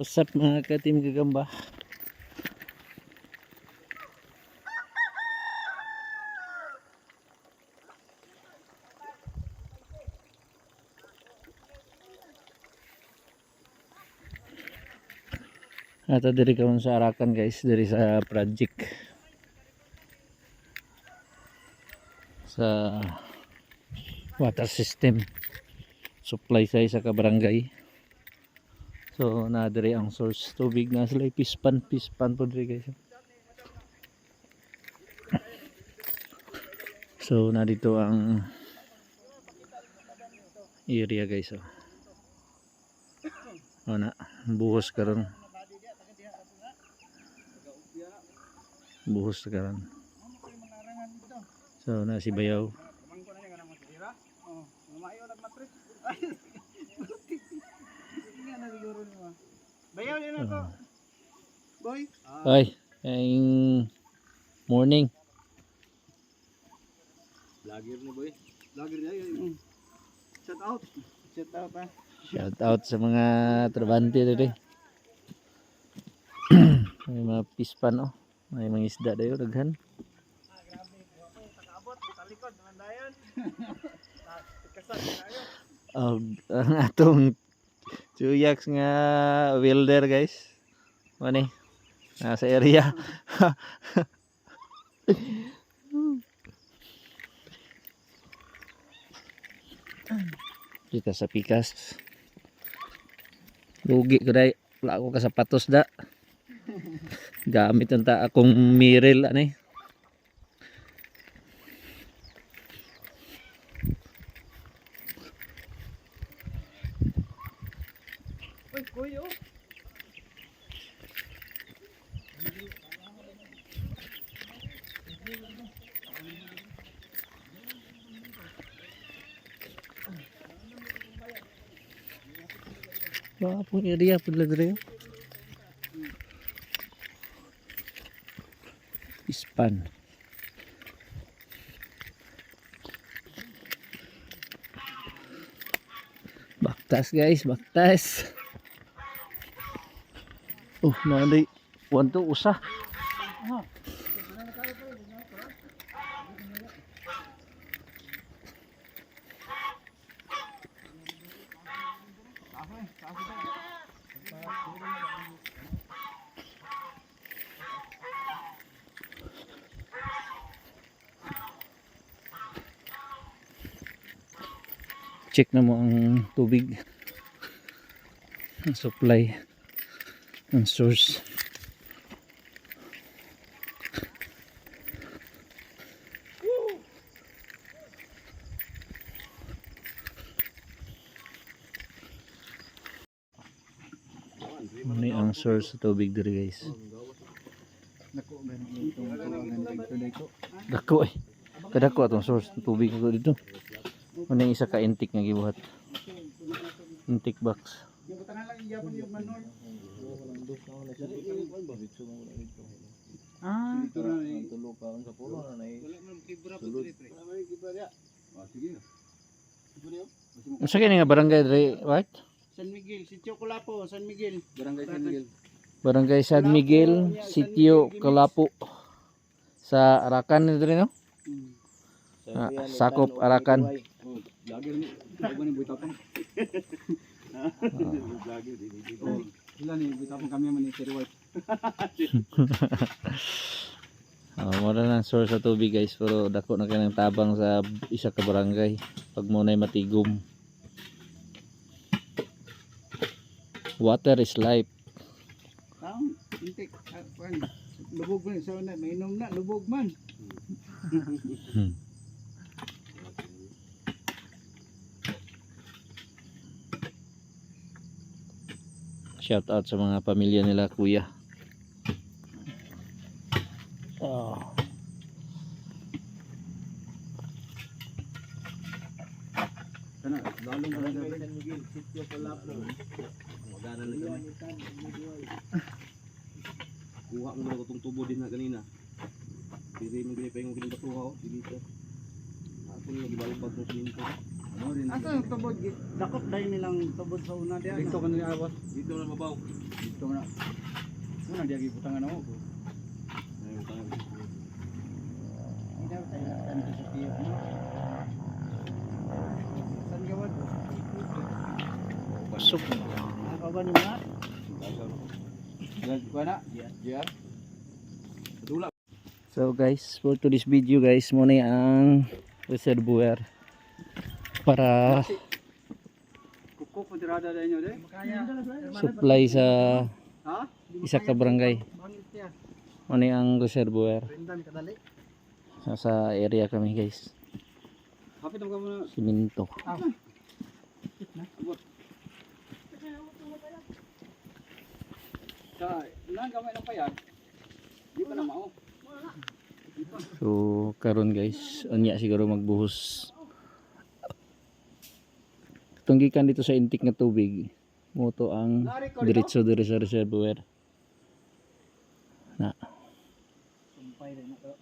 What's up mga ka-team gagamba? Ata diri karon sa Arakan guys, diri sa project. Sa water system. Supply sa isa ka barangay. So na diri ang source tubig na sila pispan pispan po diri guys. So na dito ang area guys oh. Na buhos karon. Buhos karon. So na si Bayaw. Bayaw din ako. Boy. Ay, ang morning. Vlogger ni boy. Vlogger niya yun. Shout out. Shout out ha. Shout out sa mga trabante dito. May mga pispan oh. May mga isda dayo daghan. Og ang atong tuyaks nga welder guys. Mani. Nasa area. Kita sa pikas. Lugi ko dai. Wala ako ka sapatos da. Gamit ang ta akong mirror ani. Uy, kuy oh. Wala pong area lang rin. Ispan. Baktas guys, baktas. Oh, nanay. One to usa. Check na mo ang tubig. Ang supply. Ang source. Ano ang source sa tubig diri guys? Nako ba ni itong ganito dito. Dako eh. Kadako atong source ng tubig ko dito. Ano isa ka intik nga gibuhat? Intik box. Yung butangan lang iyapon yung manor. Ah, ito na ni. Tulog ka sa pulo na nai. Wala man kibra pa dito. Wala man kibra ya. Ah, sige. Unsa kini nga barangay diri, what? San Miguel, si Chocolapo, San Miguel. Barangay San Miguel. Barangay San Miguel, Sitio Kalapo sa Arakan diri no? Hmm. Ah, sakop Arakan. Vlogger ni. Bago ni Buitapang. Di. Oh, Sila ni bitapon kami man ni Sir White. Oh, mura na source sa tubig guys, pero dako na kanang tabang sa isa ka barangay pag mo na matigom. Water is life. Taon, intik. ah. Lubog man sa una, mainom na, lubog man. Shout out sa mga pamilya nila kuya. Oh. Kuha mo na itong tubo din na kanina. Pili mo gini pa yung giling batuha oh, dito. Ako na gibalpag ng sininto. Asa yung tubod? Dakop dahil nilang tubod sa una diyan. Dito ka na awas. Dito na mabaw. Dito na. Una diya gibutangan ako. Ayun, tangan. Hindi na tayo nakita sa tiyo. Saan gawad? Pasok. Ako ba ni Mat? Kuha na? JR? Dula. So guys, for today's video guys, muna ang reservoir para supply sa isa ka barangay. Muna ang reservoir. Sa, sa area kami guys. Siminto. So karon guys, unya siguro magbuhos. Itong gikan dito sa intik nga tubig. Moto ang diretso dire sa reservoir. Na. Sumpay rin ako.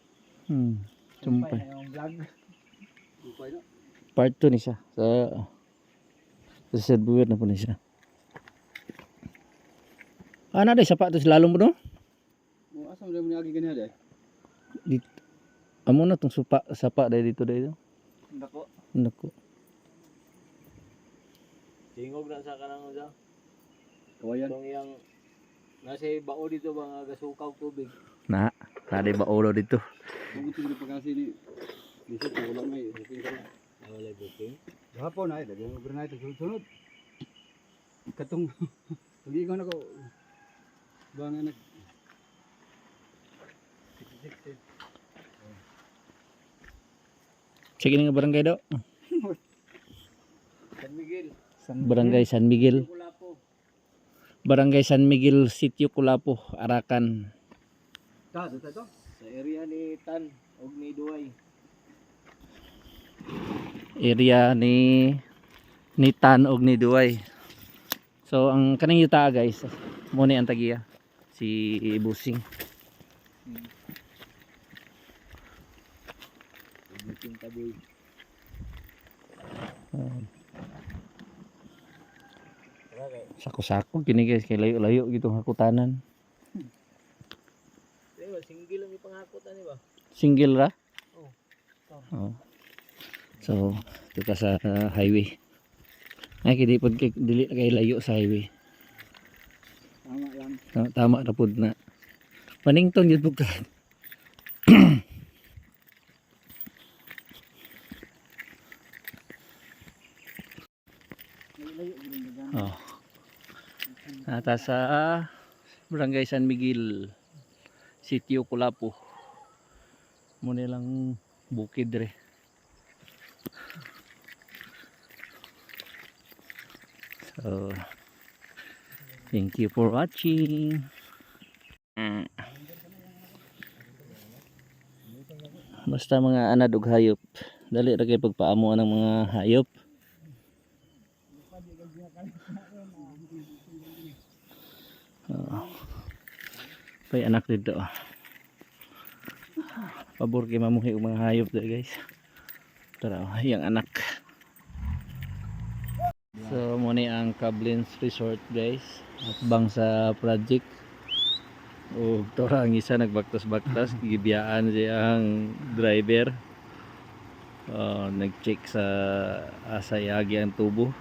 Hmm. Sumpay. Na. Part 2 ni siya. Sa reservoir na po ni siya. Ana day sapa to lalong mo no? Mo asa mo mo niagi ganyan de. Dito. Amo na tong supa sapa day dito day. Dako. Nako. Tingog na sa kanang sa Kawayan. tong iyang nasa bao dito ba nga gasukaw tubig. Na, na ba ulo dito? Ito yung pagkasi ni Lisod ko wala may booking ka na. Wala booking. Gahapon ay daghan mo overnight sunod. Katong tugigon ako. Ba nga nag Sige nga barangay daw. Barangay San Miguel. Kulapo. Barangay San Miguel, Sitio Culapo, Arakan. Sa area ni Tan ug ni Duay. Area ni ni Tan og ni Duay. So ang kaning yuta guys, mo ni ang tagiya si Busing. Booking taboy. Sako-sako kini guys kay layo-layo gitong hakutanan. Diba, single ang ipangakot ani ba? Single ra? Oo. Oh. So, ka sa uh, highway. Ay, kidi pod kay dili kay layo sa highway. Tama lang. Tama, tama ra pod na. Panington jud pud ka. Layo-layo gining dagan. Oh. Nata sa Barangay San Miguel, Sitio Culapo. Muna lang bukid re. So, thank you for watching. Basta mga anad ug hayop, dali ra kay pagpaamo ng mga hayop. Pay anak dito. Pabor kay mamuhi og mga hayop dito guys. Tara, yang anak. So muna ang Cablins Resort guys. Atbang sa project. O tora ang isa nagbaktas-baktas gibiyaan siya ang driver. Oh, nag-check sa asayagi ang tubo.